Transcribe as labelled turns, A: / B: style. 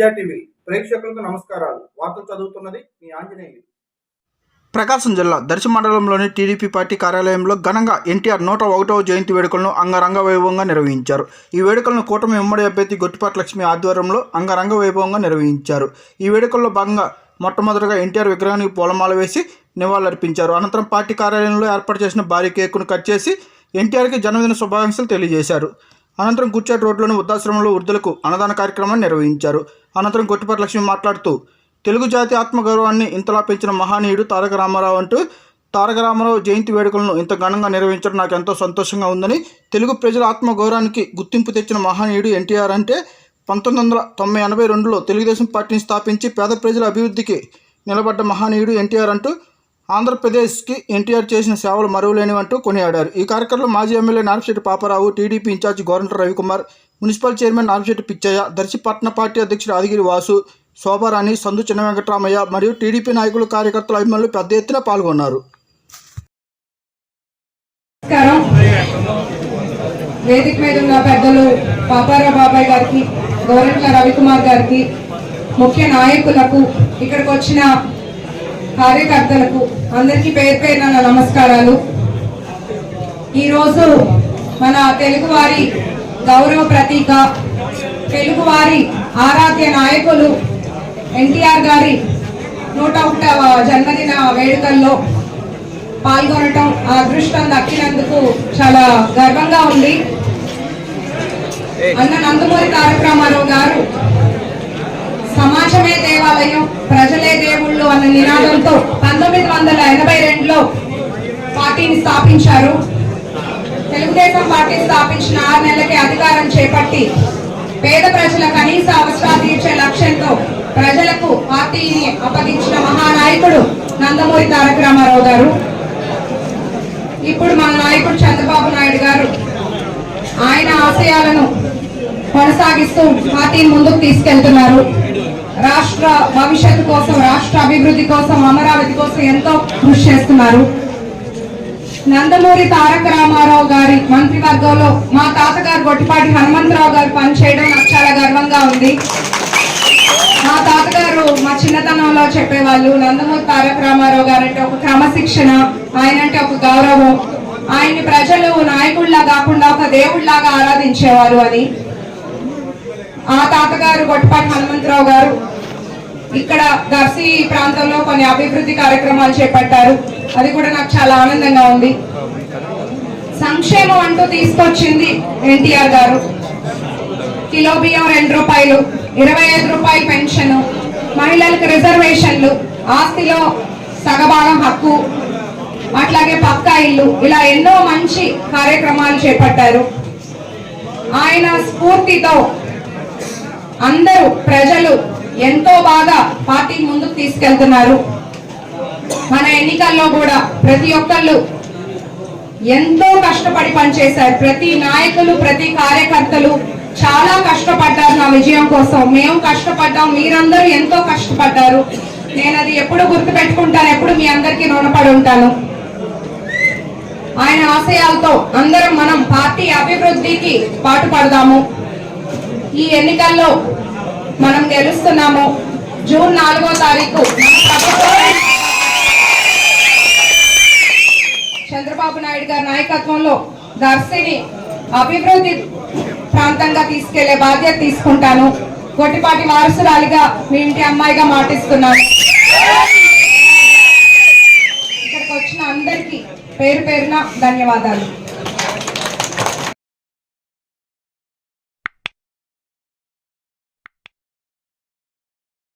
A: ప్రజా టీవీ ప్రేక్షకులకు నమస్కారాలు. వార్తలు చదువుతున్నది మీ ఆంజనేయులు.
B: ప్రకాశం జిల్లా దర్శి మండలంలోని టీడీపీ పార్టీ కార్యాలయంలో ఘనంగా ఎన్టీఆర్ నూట ఒకటవ జయంతి వేడుకలను అంగరంగ వైభవంగా నిర్వహించారు. ఈ వేడుకలను కూటమి ఉమ్మడి అభ్యర్థి గొట్టిపాటి లక్ష్మి ఆధ్వర్యంలో అంగరంగ వైభవంగా నిర్వహించారు. ఈ వేడుకల్లో భాగంగా మొట్టమొదటిగా ఎన్టీఆర్ విగ్రహానికి పూలమాల వేసి నివాళులర్పించారు. అనంతరం పార్టీ కార్యాలయంలో ఏర్పాటు చేసిన భారీ కేకును కట్ చేసి ఎన్టీఆర్కి జన్మదిన శుభాకాంక్షలు తెలియజేశారు. అనంతరం గుచ్చాటి రోడ్లోని వృద్ధాశ్రమంలో వృద్ధులకు అన్నదాన కార్యక్రమాన్ని నిర్వహించారు. అనంతరం గొట్టిపాటి లక్ష్మి మాట్లాడుతూ తెలుగు జాతి ఆత్మగౌరవాన్ని ఇంతలా పెంచిన మహనీయుడు తారక రామారావు అంటూ తారక రామారావు జయంతి వేడుకలను ఇంత ఘనంగా నిర్వహించడం నాకు ఎంతో సంతోషంగా ఉందని తెలుగు ప్రజల ఆత్మగౌరవానికి గుర్తింపు తెచ్చిన మహనీయుడు ఎన్టీఆర్ అంటే పంతొమ్మిది వందల తొంభై ఎనభై రెండులో తెలుగుదేశం పార్టీని స్థాపించి పేద ప్రజల అభివృద్ధికి నిలబడ్డ మహనీయుడు ఎన్టీఆర్ అంటూ ఆంధ్రప్రదేశ్కి ఎన్టీఆర్ చేసిన సేవలు మరువలేనివంటూ కొనియాడారు. ఈ కార్యక్రమంలో మాజీ MLA Narpisetti Paparao TDP in charge governor Ravikumar municipal chairman Narpisetti Pichaiah దర్శిపట్న party అధ్యక్షుడు ఆదిగిరి వాసు శోభారాణి సందు చిన్న వెంకటరామయ్య మరియు టీడీపీ నాయకులు కార్యకర్తల అభిమానులు పెద్ద ఎత్తున పాల్గొన్నారు.
C: వేదిక మీద ఉన్న పెద్దలు పాపారావు బాబాయ్ గారికి గవర్నర్ రవికుమార్ గారికి ముఖ్య నాయకులకు ఇక్కడికి వచ్చిన కార్యకర్తలకు అందరికీ పేరు పేరున నా నమస్కారాలు. ఈరోజు మన తెలుగువారి గౌరవ ప్రతీక తెలుగువారి ఆరాధ్య నాయకులు ఎన్టీఆర్ గారి నూట ఒకటవ జన్మదిన వేడుకల్లో పాల్గొనటం ఆ అదృష్టం దక్కినందుకు చాలా గర్వంగా ఉంది. అన్న నందమూరి తారక రామారావు గారు సమాజమే దేవాలయం ప్రజలే దేవుళ్ళు అన్న నినాదంతో పంతొమ్మిది వందల ఎనభై రెండులో పార్టీని స్థాపించారు. తెలుగుదేశం పార్టీ స్థాపించిన ఆరు నెలలకి అధికారం చేపట్టి పేద ప్రజల కనీస అవసరాలు తీర్చే లక్ష్యంతో ప్రజలకు పార్టీని అప్పగించిన మహానాయకుడు నందమూరి తారక రామారావు గారు. ఇప్పుడు మన నాయకుడు చంద్రబాబు నాయుడు గారు ఆయన ఆశయాలను కొనసాగిస్తూ పార్టీని ముందుకు తీసుకెళ్తున్నారు. రాష్ట్ర భవిష్యత్తు కోసం రాష్ట్ర అభివృద్ధి కోసం అమరావతి కోసం ఎంతో కృషి చేస్తున్నారు. నందమూరి తారక రామారావు గారి మంత్రివర్గంలో మా తాతగారు గొట్టిపాటి హనుమంతరావు గారు పనిచేయడం నాకు చాలా గర్వంగా ఉంది. మా తాతగారు మా చిన్నతనంలో చెప్పేవాళ్ళు నందమూరి తారక రామారావు గారు అంటే ఒక క్రమశిక్షణ ఆయన అంటే ఒక గౌరవం. ఆయన్ని ప్రజలు నాయకుడిలా కాకుండా ఒక దేవుడిలాగా ఆరాధించేవారు అని ఆ తాతగారు గొట్టపాటి హనుమంతరావు గారు ఇక్కడ దర్శి ప్రాంతంలో కొన్ని అభివృద్ధి కార్యక్రమాలు చేపట్టారు. అది కూడా నాకు చాలా ఆనందంగా ఉంది. సంక్షేమం అంటూ తీసుకొచ్చింది ఎన్టీఆర్ గారు. కిలో బియ్యం రెండు రూపాయలు ఇరవై ఐదు రూపాయలు పెన్షన్ మహిళలకు రిజర్వేషన్లు ఆస్తిలో సగభాగం హక్కు అట్లాగే పక్కా ఇల్లు ఇలా ఎన్నో మంచి కార్యక్రమాలు చేపట్టారు. ఆయన స్ఫూర్తితో అందరూ ప్రజలు ఎంతో బాగా పార్టీ ముందుకు తీసుకెళ్తున్నారు. మన ఎన్నికల్లో కూడా ప్రతి ఒక్కళ్ళు ఎంతో కష్టపడి పనిచేశారు. ప్రతి నాయకులు ప్రతి కార్యకర్తలు చాలా కష్టపడ్డారు నా విజయం కోసం. మేము కష్టపడ్డాం మీరందరూ ఎంతో కష్టపడ్డారు. నేను అది ఎప్పుడు గుర్తు పెట్టుకుంటాను ఎప్పుడు మీ అందరికీ రుణపడి ఉంటాను. ఆయన ఆశయాలతో అందరం మనం పార్టీ అభివృద్ధికి పాటుపడదాము. ఈ ఎన్నికల్లో మనం గెలుస్తున్నాము. జూన్ నాలుగో తారీఖు చంద్రబాబు నాయుడు గారి నాయకత్వంలో దర్శిని అభివృద్ధి ప్రాంతంగా తీసుకెళ్ళే బాధ్యత తీసుకుంటాను. కొట్టిపాటి వారసురాలిగా మీ ఇంటి అమ్మాయిగా మాటిస్తున్నాను. ఇక్కడికి వచ్చిన అందరికీ పేరు పేరున ధన్యవాదాలు.